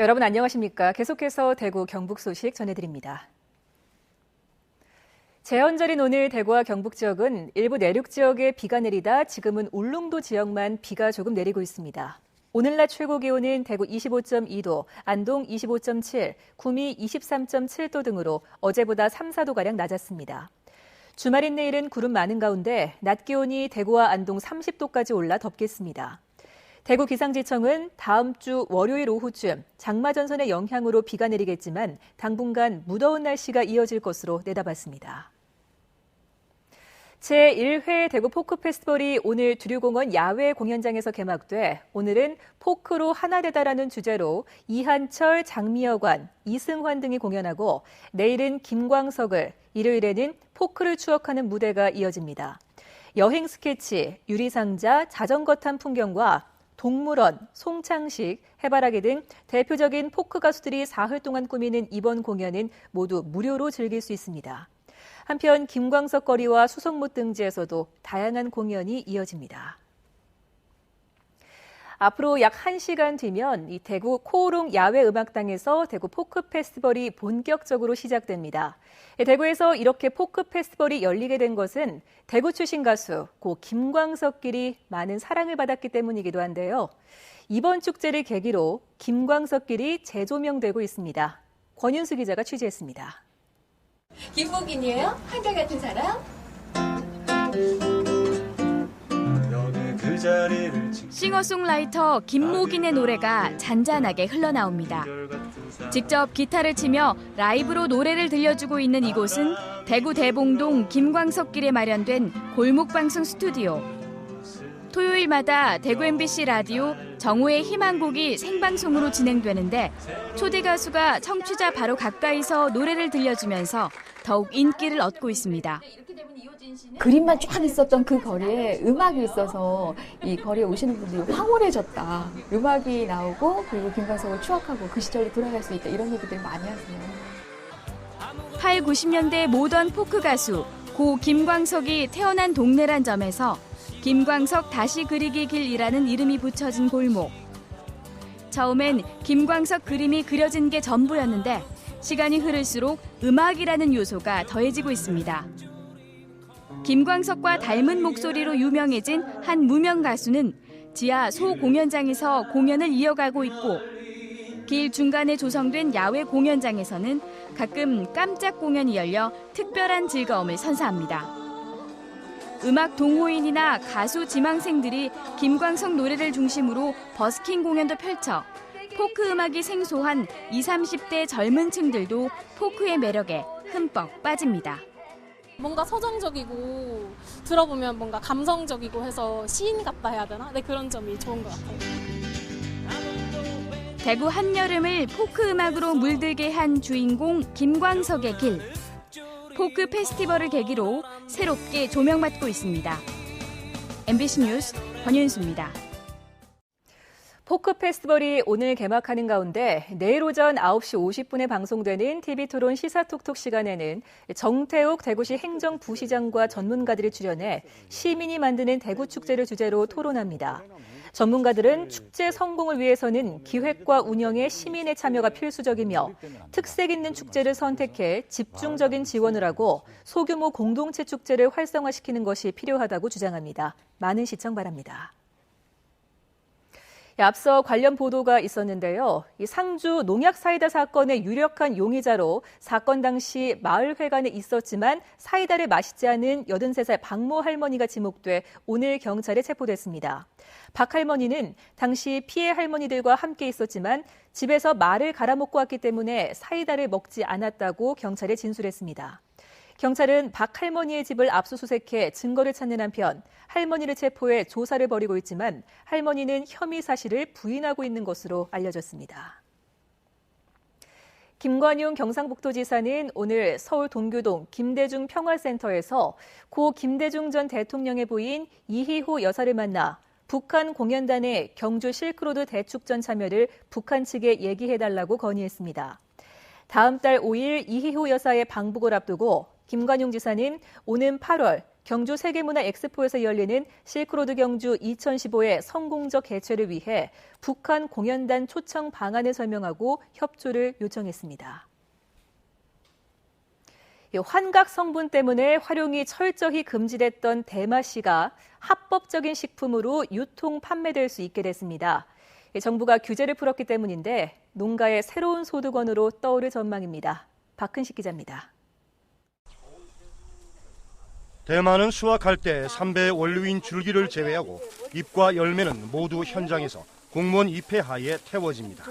여러분 안녕하십니까? 계속해서 대구 경북 소식 전해드립니다. 재헌절인 오늘 대구와 경북 지역은 일부 내륙 지역에 비가 내리다 지금은 울릉도 지역만 비가 조금 내리고 있습니다. 오늘 낮 최고 기온은 대구 25.2도, 안동 25.7, 구미 23.7도 등으로 어제보다 3, 4도가량 낮았습니다. 주말인 내일은 구름 많은 가운데 낮 기온이 대구와 안동 30도까지 올라 덥겠습니다. 대구 기상지청은 다음 주 월요일 오후쯤 장마 전선의 영향으로 비가 내리겠지만 당분간 무더운 날씨가 이어질 것으로 내다봤습니다. 제1회 대구 포크 페스티벌이 오늘 두류공원 야외 공연장에서 개막돼 오늘은 포크로 하나 되다라는 주제로 이한철, 장미여관, 이승환 등이 공연하고 내일은 김광석을, 일요일에는 포크를 추억하는 무대가 이어집니다. 여행 스케치, 유리상자, 자전거 탄 풍경과 동물원, 송창식, 해바라기 등 대표적인 포크 가수들이 사흘 동안 꾸미는 이번 공연은 모두 무료로 즐길 수 있습니다. 한편 김광석 거리와 수성못 등지에서도 다양한 공연이 이어집니다. 앞으로 약 1시간 뒤면 이 대구 코오롱 야외 음악당에서 대구 포크 페스티벌이 본격적으로 시작됩니다. 대구에서 이렇게 포크 페스티벌이 열리게 된 것은 대구 출신 가수 고 김광석길이 많은 사랑을 받았기 때문이기도 한데요. 이번 축제를 계기로 김광석길이 재조명되고 있습니다. 권윤수 기자가 취재했습니다. 김복인이에요? 한결 같은 사람? 싱어송라이터 김목인의 노래가 잔잔하게 흘러나옵니다. 직접 기타를 치며 라이브로 노래를 들려주고 있는 이곳은 대구 대봉동 김광석길에 마련된 골목방송 스튜디오. 토요일마다 대구 MBC 라디오 정오의 희망곡이 생방송으로 진행되는데 초대 가수가 청취자 바로 가까이서 노래를 들려주면서 더욱 인기를 얻고 있습니다. 그림만 쫙 있었던 그 거리에 음악이 있어서 이 거리에 오시는 분들이 황홀해졌다. 음악이 나오고 그리고 김광석을 추억하고 그 시절로 돌아갈 수 있다. 이런 얘기들 많이 하세요. 8, 90년대 모던 포크 가수 고 김광석이 태어난 동네란 점에서 김광석 다시 그리기 길이라는 이름이 붙여진 골목. 처음엔 김광석 그림이 그려진 게 전부였는데 시간이 흐를수록 음악이라는 요소가 더해지고 있습니다. 김광석과 닮은 목소리로 유명해진 한 무명 가수는 지하 소 공연장에서 공연을 이어가고 있고 길 중간에 조성된 야외 공연장에서는 가끔 깜짝 공연이 열려 특별한 즐거움을 선사합니다. 음악 동호인이나 가수 지망생들이 김광석 노래를 중심으로 버스킹 공연도 펼쳐 포크 음악이 생소한 20, 30대 젊은 층들도 포크의 매력에 흠뻑 빠집니다. 뭔가 서정적이고 들어보면 뭔가 감성적이고 해서 시인 같다 해야 되나? 네, 그런 점이 좋은 것 같아요. 대구 한여름을 포크 음악으로 물들게 한 주인공 김광석의 길. 포크 페스티벌을 계기로 새롭게 조명받고 있습니다. MBC 뉴스 권윤수입니다. 포크 페스티벌이 오늘 개막하는 가운데 내일 오전 9시 50분에 방송되는 TV토론 시사톡톡 시간에는 정태욱 대구시 행정부시장과 전문가들이 출연해 시민이 만드는 대구 축제를 주제로 토론합니다. 전문가들은 축제 성공을 위해서는 기획과 운영에 시민의 참여가 필수적이며 특색 있는 축제를 선택해 집중적인 지원을 하고 소규모 공동체 축제를 활성화시키는 것이 필요하다고 주장합니다. 많은 시청 바랍니다. 앞서 관련 보도가 있었는데요. 이 상주 농약 사이다 사건의 유력한 용의자로 사건 당시 마을회관에 있었지만 사이다를 마시지 않은 83살 박모 할머니가 지목돼 오늘 경찰에 체포됐습니다. 박 할머니는 당시 피해 할머니들과 함께 있었지만 집에서 말을 갈아먹고 왔기 때문에 사이다를 먹지 않았다고 경찰에 진술했습니다. 경찰은 박 할머니의 집을 압수수색해 증거를 찾는 한편 할머니를 체포해 조사를 벌이고 있지만 할머니는 혐의 사실을 부인하고 있는 것으로 알려졌습니다. 김관용 경상북도지사는 오늘 서울 동교동 김대중 평화센터에서 고 김대중 전 대통령의 부인 이희호 여사를 만나 북한 공연단의 경주 실크로드 대축전 참여를 북한 측에 얘기해달라고 건의했습니다. 다음 달 5일 이희호 여사의 방북을 앞두고 김관용 지사는 오는 8월 경주 세계문화 엑스포에서 열리는 실크로드 경주 2015의 성공적 개최를 위해 북한 공연단 초청 방안을 설명하고 협조를 요청했습니다. 이 환각 성분 때문에 활용이 철저히 금지됐던 대마씨가 합법적인 식품으로 유통 판매될 수 있게 됐습니다. 이 정부가 규제를 풀었기 때문인데 농가의 새로운 소득원으로 떠오를 전망입니다. 박근식 기자입니다. 대마는 수확할 때 삼배 원료인 줄기를 제외하고 잎과 열매는 모두 현장에서 공무원 입회 하에 태워집니다.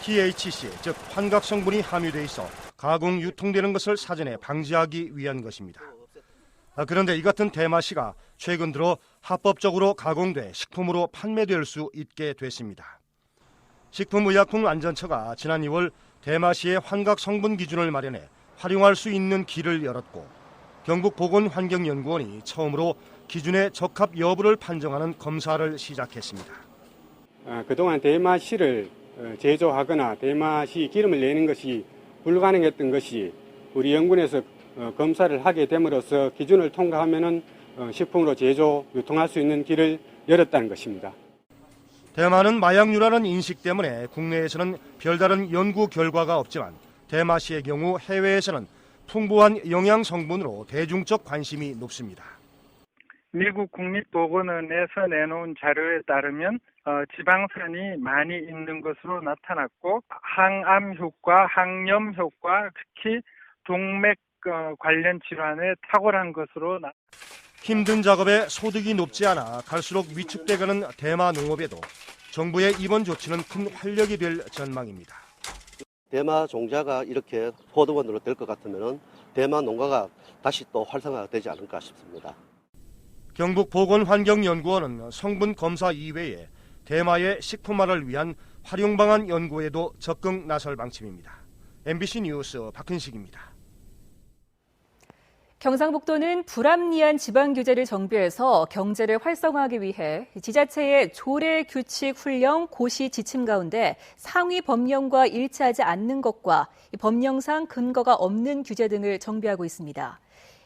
THC, 즉 환각 성분이 함유돼 있어 가공 유통되는 것을 사전에 방지하기 위한 것입니다. 아, 그런데 이 같은 대마씨가 최근 들어 합법적으로 가공돼 식품으로 판매될 수 있게 됐습니다. 식품의약품안전처가 지난 2월 대마씨의 환각 성분 기준을 마련해 활용할 수 있는 길을 열었고 경북보건환경연구원이 처음으로 기준에 적합 여부를 판정하는 검사를 시작했습니다. 어, 그동안 대마씨를 어, 제조하거나 대마씨 기름을 내는 것이 불가능했던 것이 우리 연구원에서 어, 검사를 하게 됨으로써 기준을 통과하면은 어, 식품으로 제조, 유통할 수 있는 길을 열었다는 것입니다. 대마는 마약류라는 인식 때문에 국내에서는 별다른 연구 결과가 없지만 대마씨의 경우 해외에서는 풍부한 영양 성분으로 대중적 관심이 높습니다. 미국 국립보건원에서 내놓은 자료에 따르면 어, 지방산이 많이 있는 것으로 나타났고 항암 효과, 항염 효과, 특히 동맥 어, 관련 질환에 탁월한 것으로 나. 힘든 작업에 소득이 높지 않아 갈수록 위축돼가는 대마 농업에도 정부의 이번 조치는 큰 활력이 될 전망입니다. 대마 종자가 이렇게 포도원으로 될 것 같으면 대마 농가가 다시 또 활성화가 되지 않을까 싶습니다. 경북보건환경연구원은 성분 검사 이외에 대마의 식품화를 위한 활용 방안 연구에도 적극 나설 방침입니다. MBC 뉴스 박근식입니다. 경상북도는 불합리한 지방 규제를 정비해서 경제를 활성화하기 위해 지자체의 조례 규칙 훈령 고시 지침 가운데 상위 법령과 일치하지 않는 것과 법령상 근거가 없는 규제 등을 정비하고 있습니다.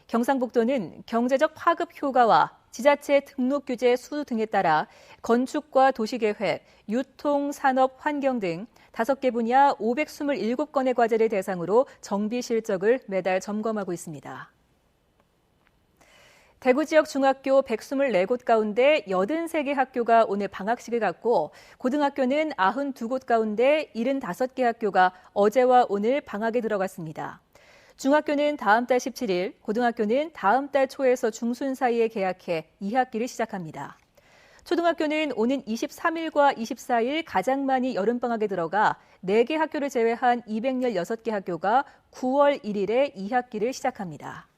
경상북도는 경제적 파급 효과와 지자체 등록 규제 수 등에 따라 건축과 도시계획, 유통, 산업, 환경 등 5개 분야 527건의 과제를 대상으로 정비 실적을 매달 점검하고 있습니다. 대구 지역 중학교 124곳 가운데 83개 학교가 오늘 방학식을 갖고 고등학교는 92곳 가운데 75개 학교가 어제와 오늘 방학에 들어갔습니다. 중학교는 다음 달 17일, 고등학교는 다음 달 초에서 중순 사이에 개학해 2학기를 시작합니다. 초등학교는 오는 23일과 24일 가장 많이 여름방학에 들어가 4개 학교를 제외한 216개 학교가 9월 1일에 2학기를 시작합니다.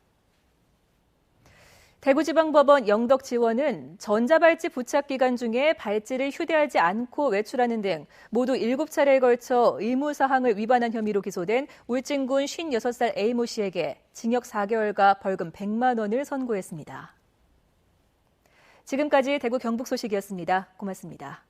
대구지방법원 영덕지원은 전자발찌 부착 기간 중에 발찌를 휴대하지 않고 외출하는 등 모두 7차례에 걸쳐 의무사항을 위반한 혐의로 기소된 울진군 56살 A모 씨에게 징역 4개월과 벌금 100만 원을 선고했습니다. 지금까지 대구 경북 소식이었습니다. 고맙습니다.